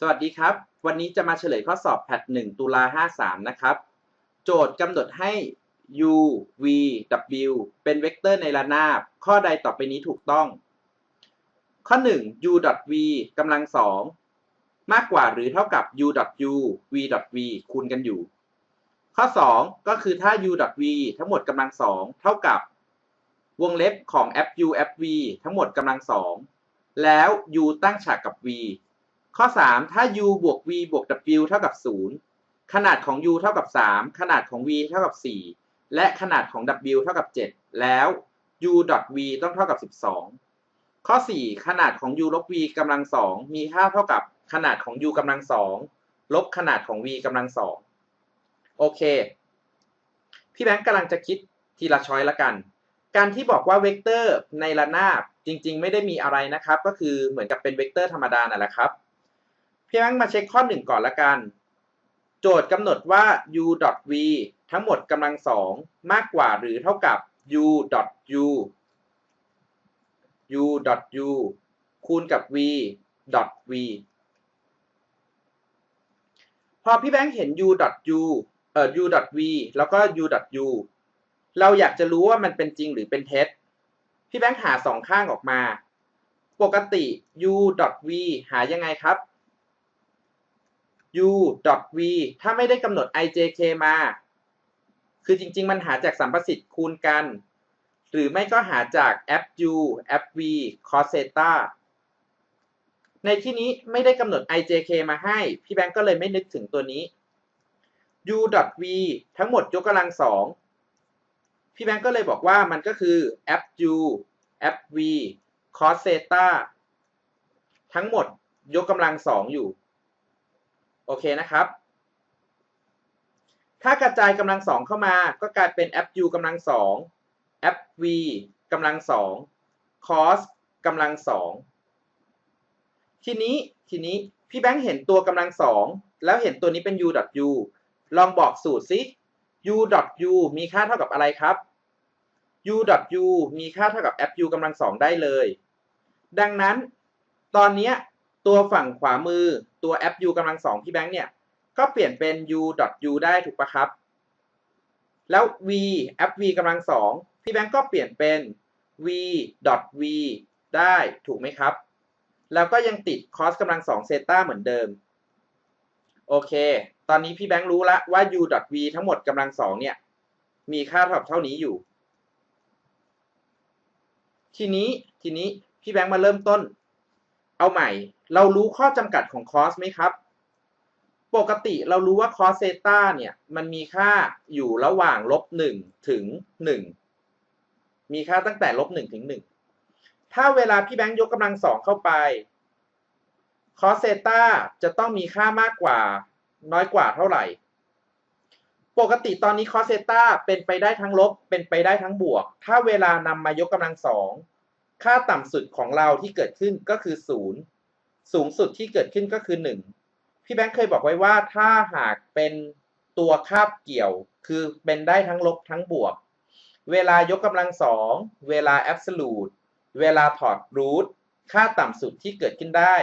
สวัสดีครับ วันนี้จะมาเฉลยข้อสอบแพท1ตุลา53 นะครับ โจทย์กำหนดให้ u v w เป็นเวกเตอร์ในระนาบ ข้อใดต่อไปนี้ถูกต้อง ข้อ 1 u v กำลังสองมากกว่าหรือเท่ากับ u u v v คูณกันอยู่ ข้อ 2 ก็คือถ้า u v ทั้งหมดกำลังสองเท่ากับ วงเล็บของ f u f v ทั้งหมดกำลังสองแล้ว u ตั้งฉากกับ v ข้อ 3 ถ้า u บวก v บวก w เท่ากับ 0 ขนาดของ u เท่ากับ 3 ขนาดของ v เท่ากับ 4 และขนาดของ w เท่ากับ 7 แล้ว u v ต้องเท่ากับ 12 ข้อ 4 ขนาดของ u ลบ v กำลัง2มีค่าเท่ากับขนาดของ u กำลัง2ลบขนาดของ v กำลัง2โอเค พี่แบงค์กำลังจะคิดทีละช้อยละกัน การที่บอกว่าเวกเตอร์ในระนาบจริง ๆ ไม่ได้มีอะไรนะครับ ก็คือเหมือนกับเป็นเวกเตอร์ธรรมดานั่นแหละครับ พี่แบงค์มาเช็คข้อหนึ่งก่อนละกัน โจทย์กำหนดว่า u v ทั้งหมดกำลังสองมากกว่าหรือเท่ากับ u u u u คูณกับ v v พอพี่แบงค์เห็น u u เอ่อ u v แล้วก็ u u เราอยากจะรู้ว่ามันเป็นจริงหรือเป็นเท็จ พี่แบงค์หาสองข้างออกมา ปกติ u v หายังไงครับ u v ถ้าไม่ได้กำหนด ijk มา คือจริง ๆ มันหาจากสัมประสิทธิ์คูณกัน หรือไม่ก็หาจาก f u f v cos theta ในที่นี้ไม่ได้กำหนด ijk มาให้ พี่แบงก์ก็เลยไม่นึกถึงตัวนี้ u v ทั้งหมดยกกำลังสองพี่แบงก์ก็เลยบอกว่ามันก็คือ f u f v cos theta ทั้งหมดยกกำลังสองอยู่ โอเคนะครับ ถ้ากระจายกำลังสองเข้ามา ก็กลายเป็น fu กำลังสอง fv กำลังสอง cos กำลังสองทีนี้ทีนี้พี่แบงค์เห็นตัวกำลังสองแล้วเห็นตัวนี้เป็น u u ลองบอกสูตรสิ u u มีค่าเท่ากับอะไรครับ u u มีค่าเท่ากับ fu กำลังสองได้เลย ดังนั้น ตอนนี้ ตัวฝั่งขวามือตัว fu กำลังสองพี่แบงค์เนี่ย ก็เปลี่ยนเป็น u u ได้ถูกปะครับ แล้ว v fv กำลังสองพี่แบงค์ก็เปลี่ยนเป็น v v ได้ถูกไหมครับ แล้วก็ยังติด cos กำลังสองเซตาเหมือนเดิม โอเค ตอนนี้พี่แบงค์รู้ล้วว่า u v ทั้งหมดกำลังสองเนี่ย มีค่าเท่าเท่านี้อยู่ ทีนี้ทีนี้พี่แบงค์มาเริ่มต้น เอาใหม่ เรารู้ข้อจำกัดของ cos ไหมครับ ปกติเรารู้ว่า cos เซตาเนี่ย มันมีค่าอยู่ระหว่างลบหนึ่งถึงหนึ่งมีค่าตั้งแต่ลบหนึ่งถึงหนึ่งถ้าเวลาพี่แบงค์ยกกำลังสองเข้าไป cos เซตาจะต้องมีค่ามากกว่าน้อยกว่าเท่าไหร่ ปกติตอนนี้ cos เซตาเป็นไปได้ทั้งลบ เป็นไปได้ทั้งบวก ถ้าเวลานำมายกกำลังสอง ค่าต่ำสุดของเราที่เกิดขึ้นก็คือศูนย์ สูงสุดที่เกิดขึ้นก็คือหนึ่งพี่แบงค์เคยบอกไว้ว่าถ้าหากเป็นตัวคาบเกี่ยว คือเป็นได้ทั้งลบทั้งบวก เวลายกกำลังสองเวลา absolute เวลาถอดรูทค่าต่ำสุดที่เกิดขึ้นได้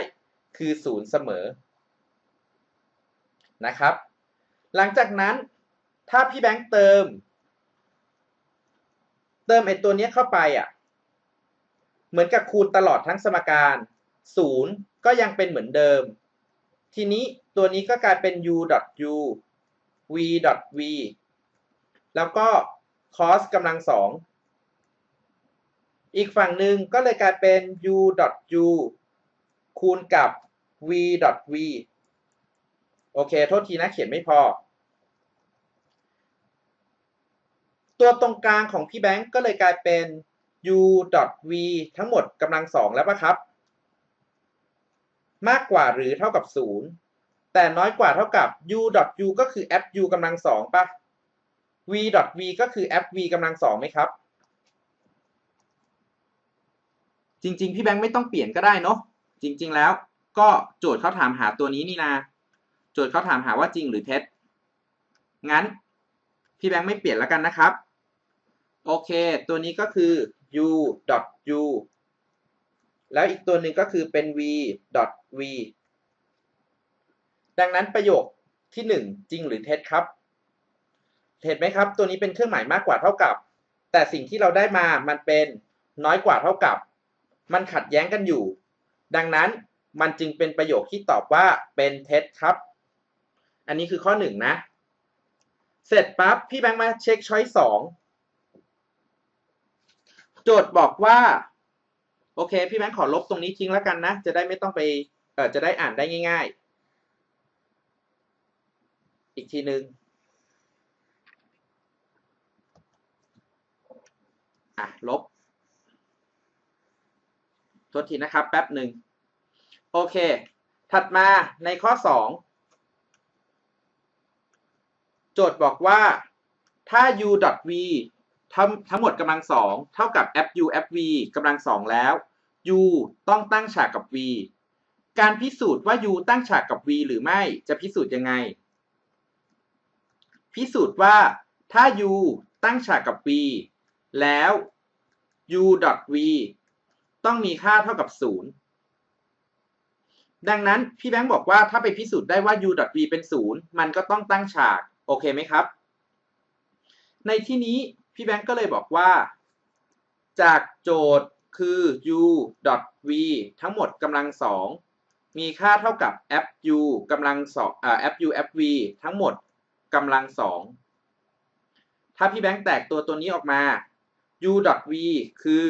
คือศูนย์เสมอนะครับ หลังจากนั้นถ้าพี่แบงค์เติม เติมไอตัวนี้เข้าไปอะเหมือนกับคูณตลอดทั้งสมการศูนย์ ก็ยังเป็นเหมือนเดิม ทีนี้ตัวนี้ก็กลายเป็น u u v v แล้วก็ cos กำลังสองอีกฝั่งหนึ่งก็เลยกลายเป็น u u คูณกับ v v โอเค โทษทีนะเขียนไม่พอ ตัวตรงกลางของพี่แบงก์ก็เลยกลายเป็น u v ทั้งหมดกำลังสองแล้วปะครับ มากกว่าหรือเท่ากับ 0 แต่น้อยกว่าเท่ากับ u u ก็คือ f u กำลังสองปะ v v ก็คือ f v กำลังสองไหมครับ จริง ๆ พี่แบงค์ไม่ต้องเปลี่ยนก็ได้เนาะจริง ๆ แล้ว ก็โจทย์เขาถามหาตัวนี้นี่นาโจทย์เขาถามหาว่าจริงหรือเท็จ งั้น พี่แบงค์ไม่เปลี่ยนแล้วกันนะครับ โอเค ตัวนี้ก็คือ u u แล้วอีกตัวหนึ่งก็คือเป็น v v ดังนั้นประโยคที่หนึ่งจริงหรือเท็จครับ เห็นไหมครับ ตัวนี้เป็นเครื่องหมายมากกว่าเท่ากับ แต่สิ่งที่เราได้มามันเป็นน้อยกว่าเท่ากับ มันขัดแย้งกันอยู่ ดังนั้นมันจึงเป็นประโยคที่ตอบว่าเป็นเท็จครับ อันนี้คือข้อหนึ่งนะ เสร็จปั๊บพี่แบงค์มาเช็คช้อยสองโจทย์บอกว่า โอเค พี่แบงค์ขอลบตรงนี้ทิ้งแล้วกันนะ จะได้ไม่ต้องไป จะได้อ่านได้ง่าย ๆ อีกทีหนึ่งอะลบโทษทีนะครับแป๊บหนึ่งโอเค ถัดมาในข้อ 2 โจทย์บอกว่าถ้า u v ทั้งทั้งหมดกำลังสองเท่ากับ fu fv กำลังสองแล้ว u ต้องตั้งฉากกับ v การพิสูจน์ว่า u ตั้งฉากกับ v หรือไม่จะพิสูจน์ยังไง พิสูจน์ว่าถ้า u ตั้งฉากกับ v แล้ว u v ต้องมีค่าเท่ากับ 0 ดังนั้นพี่แบงค์บอกว่าถ้าไปพิสูจน์ได้ว่า u v เป็น 0 มันก็ต้องตั้งฉาก โอเคไหมครับ ในที่นี้พี่แบงค์ก็เลยบอกว่า จากโจทย์คือ u v ทั้งหมดกำลังสอง มีค่าเท่ากับ fu กำลังสองอ่า fu fv ทั้งหมดกำลังสองถ้าพี่แบงค์แตกตัวตัวนี้ออกมา u v คือ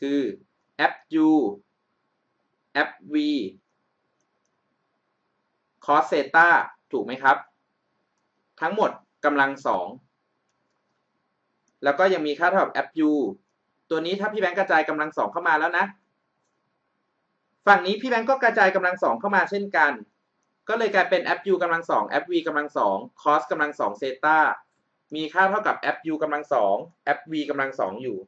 คือ fu fv cos เซตาถูกไหมครับ ทั้งหมดกำลังสองแล้วก็ยังมีค่าเท่ากับ fu ตัวนี้ถ้าพี่แบงค์กระจายกำลังสองเข้ามาแล้วนะ ฝั่งนี้พี่แบงค์ก็กระจายกำลังสองเข้ามาเช่นกัน ก็เลยกลายเป็น fu กำลังสอง fv กำลังสอง cos กำลังสองเซตามีค่าเท่ากับ fu กำลังสอง fv กำลังสองอยู่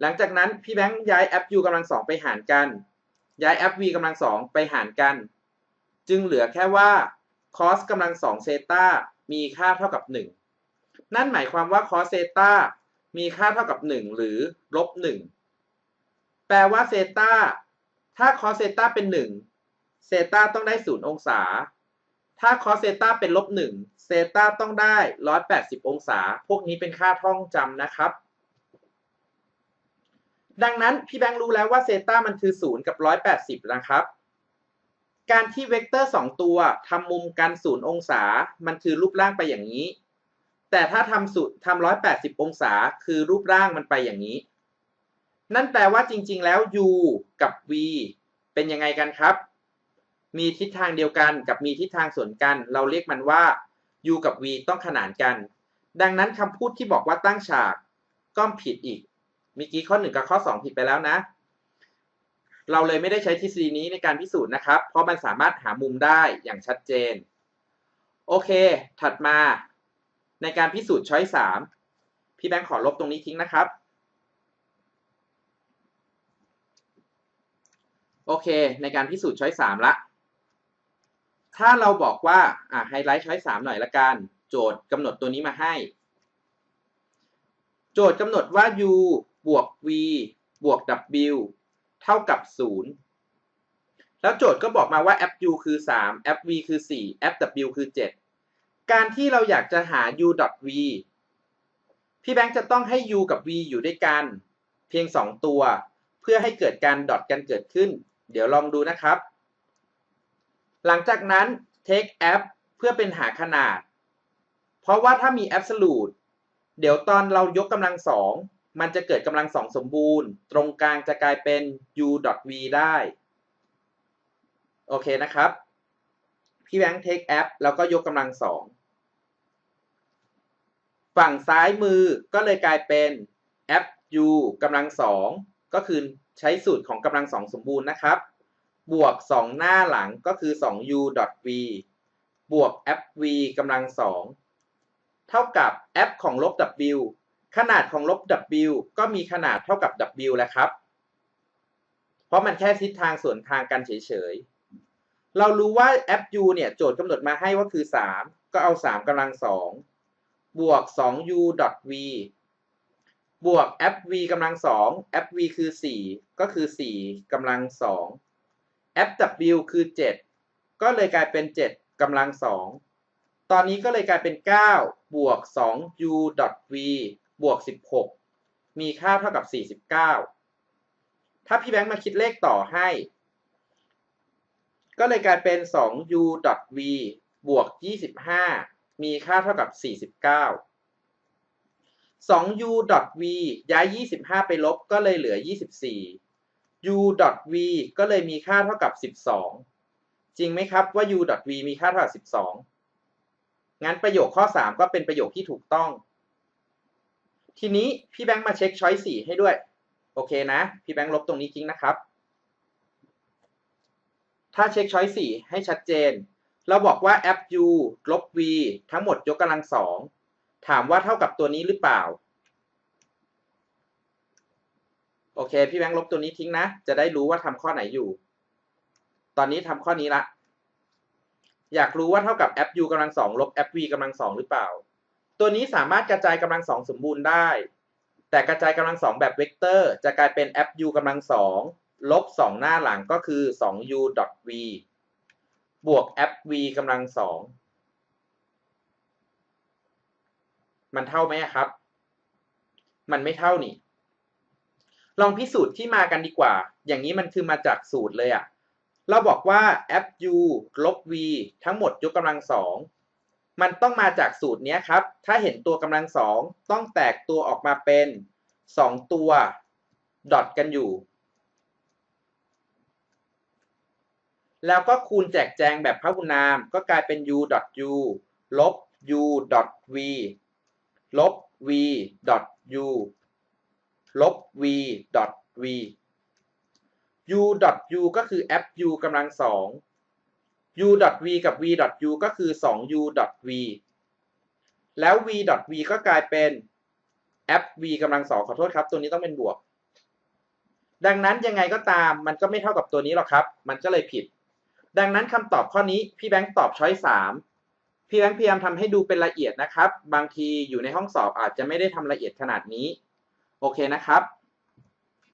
หลังจากนั้นพี่แบงค์ย้าย fu กำลังสองไปหารกัน ย้าย fv กำลังสองไปหารกัน จึงเหลือแค่ว่า cos กำลังสองเซตามีค่าเท่ากับหนึ่งนั่นหมายความว่า cos เซตามีค่าเท่ากับ 1 หรือลบ1แปลว่าเซตา ถ้า cos เซตาเป็น1เซตาต้องได้0องศา ถ้า cos เซตาเป็นลบ1เซตาต้องได้180องศา พวกนี้เป็นค่าท่องจำนะครับ ดังนั้นพี่แบงค์รู้แล้วว่าเซตามันคือ0กับ180นะครับ การที่เวกเตอร์2ตัวทำมุมกัน0องศา มันคือรูปร่างไปอย่างนี้ แต่ถ้าทำสุดทำร้อยแปดสิบองศา คือรูปร่างมันไปอย่างนี้ นั่นแปลว่าจริง ๆ แล้ว u กับ v เป็นยังไงกันครับ มีทิศทางเดียวกันกับมีทิศทางสวนกัน เราเรียกมันว่า u กับ v ต้องขนานกัน ดังนั้นคำพูดที่บอกว่าตั้งฉากก็ผิดอีกมีกี้ข้อ 1 กับข้อ 2 ผิดไปแล้วนะ เราเลยไม่ได้ใช้ทฤษฎีนี้ในการพิสูจน์นะครับ เพราะมันสามารถหามุมได้อย่างชัดเจน โอเค ถัดมาในการพิสูจน์ช้อยสามพี่แบงค์ขอลบตรงนี้ทิ้งนะครับ โอเค ในการพิสูจน์ช้อยสามละ ถ้าเราบอกว่าอ่าไฮไลท์ช้อยสามหน่อยละกัน โจทย์กำหนดตัวนี้มาให้ โจทย์กำหนดว่า u บวก v บวก w เท่ากับ 0 แล้วโจทย์ก็บอกมาว่า fu คือ 3 fv คือ 4 fw คือ 7 การที่เราอยากจะหา u v พี่แบงค์จะต้องให้ u กับ v อยู่ด้วยกัน เพียง 2 ตัว เพื่อให้เกิดการดอทกันเกิดขึ้น เดี๋ยวลองดูนะครับ หลังจากนั้น take app เพื่อเป็นหาขนาด เพราะว่าถ้ามี absolute เดี๋ยวตอนเรายกกำลังสองมันจะเกิดกำลังสองสมบูรณ์ ตรงกลางจะกลายเป็น u v ได้ โอเคนะครับ พี่แบงค์ take app แล้วก็ยกกำลังสองฝั่งซ้ายมือก็เลยกลายเป็น f u กำลังสอง ก็คือใช้สูตรของกำลังสองสมบูรณ์นะครับ บวก 2 หน้าหลังก็คือ 2u v บวก f v กำลังสองเท่ากับ f ของลบ w ขนาดของลบ w ก็มีขนาดเท่ากับ w แล้วครับ เพราะมันแค่ทิศทางส่วนทางกันเฉยๆ เรารู้ว่า fu เนี่ยโจทย์กำหนดมาให้ว่าคือ 3 ก็เอา 3กำลังสองบวก 2u v บวก fv กำลังสอง fv คือ 4 ก็คือ 4กำลังสอง fw คือก็เลยกลายเป็น 7กำลัง2ตอนนี้ก็เลยกลายเป็น 9 บวก 2u v บวก 16 มีค่าเท่ากับ 49 ถ้าพี่แบงค์มาคิดเลขต่อให้ ก็เลยกลายเป็น 2u v บวก 25 มีค่าเท่ากับ 49 2u v ย้าย 25 ไปลบก็เลยเหลือ 24 u v ก็เลยมีค่าเท่ากับ 12 จริงไหมครับว่า u v มีค่าเท่ากับ 12 งั้นประโยคข้อ 3 ก็เป็นประโยคที่ถูกต้อง ทีนี้พี่แบงค์มาเช็คช้อย4ให้ด้วย โอเคนะ พี่แบงค์ลบตรงนี้ทิ้งนะครับ ถ้าเช็คช้อย4ให้ชัดเจน เราบอกว่า f u ลบ v ทั้งหมดยกกำลังสอง ถามว่าเท่ากับตัวนี้หรือเปล่า โอเค พี่แบงค์ลบตัวนี้ทิ้งนะ จะได้รู้ว่าทำข้อไหนอยู่ ตอนนี้ทำข้อนี้ละ อยากรู้ว่าเท่ากับ f u กำลังสองลบ f v กำลังสองหรือเปล่า ตัวนี้สามารถกระจายกำลังสองสมบูรณ์ได้ แต่กระจายกำลังสองแบบเวกเตอร์ จะกลายเป็น f u กำลังสองลบสองหน้าหลังก็คือ 2u v บวก f v กำลังสอง มันเท่าไหมครับ มันไม่เท่านี่ ลองพิสูจน์ที่มากันดีกว่า อย่างนี้มันคือมาจากสูตรเลยอะเราบอกว่า f u ลบ v ทั้งหมดยกกำลังสองมันต้องมาจากสูตรนี้ครับ ถ้าเห็นตัวกำลังสองต้องแตกตัวออกมาเป็นสองตัวดอทกันอยู่ แล้วก็คูณแจกแจงแบบพหุนามก็กลายเป็น u u ลบ u v ลบ v u ลบ v v u u ก็คือ f u กำลังสอง u v กับ v u ก็คือ 2u v แล้ว v v ก็กลายเป็น f v กำลังสองขอโทษครับ ตัวนี้ต้องเป็นบวก ดังนั้นยังไงก็ตามมันก็ไม่เท่ากับตัวนี้หรอกครับ มันก็เลยผิด ดังนั้นคำตอบข้อนี้พี่แบงค์ตอบช้อยสาม พี่แบงค์พยายามทำให้ดูเป็นละเอียดนะครับ บางทีอยู่ในห้องสอบอาจจะไม่ได้ทำละเอียดขนาดนี้ โอเคนะครับ